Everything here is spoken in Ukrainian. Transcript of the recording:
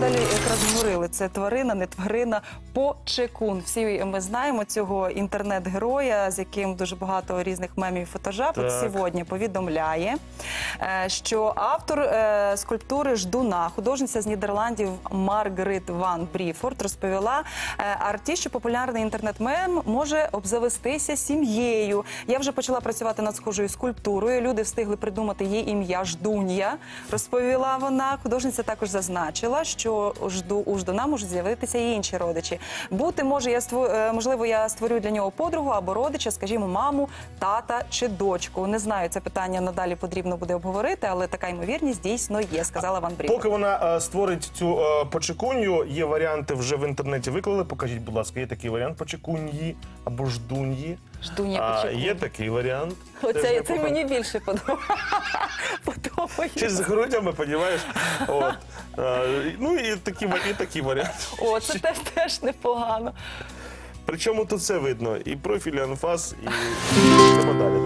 Далі говорили, це тварина, не тварина, почекун. Всі ми знаємо цього інтернет-героя, з яким дуже багато різних мемів і фотожаб. От сьогодні повідомляє, е, що автор е, скульптури Ждуна, художниця з Нідерландів Маргарет Ван Бріфорд, розповіла е, арті, що популярний інтернет-мем може обзавестися сім'єю. Я вже почала працювати над схожою скульптурою. Люди встигли придумати її ім'я Ждун'я. Розповіла вона. Художниця також зазначила, що жду у Ждуна можуть з'явитися і інші родичі. Бути може, я ство- е, можливо, я створю для нього подругу або родича, скажімо, маму, тата чи дочку. Не знаю, це питання надалі потрібно буде обговорити, але така ймовірність дійсно є, сказала Ван Бріфорд. Поки вона е, створить цю е, почекунью, є варіанти вже в інтернеті виклали. Покажіть, будь ласка, є такий варіант почекуньї або ждуньї. Ждун'я А, є такий варіант. Оце це мені більше подобається. Чи подобається. з грудями, понімаєш? От. Е, ну і такі, і такі варіанти. О, це теж, теж непогано. Причому тут все видно. І профіль, і анфас, і йдемо далі.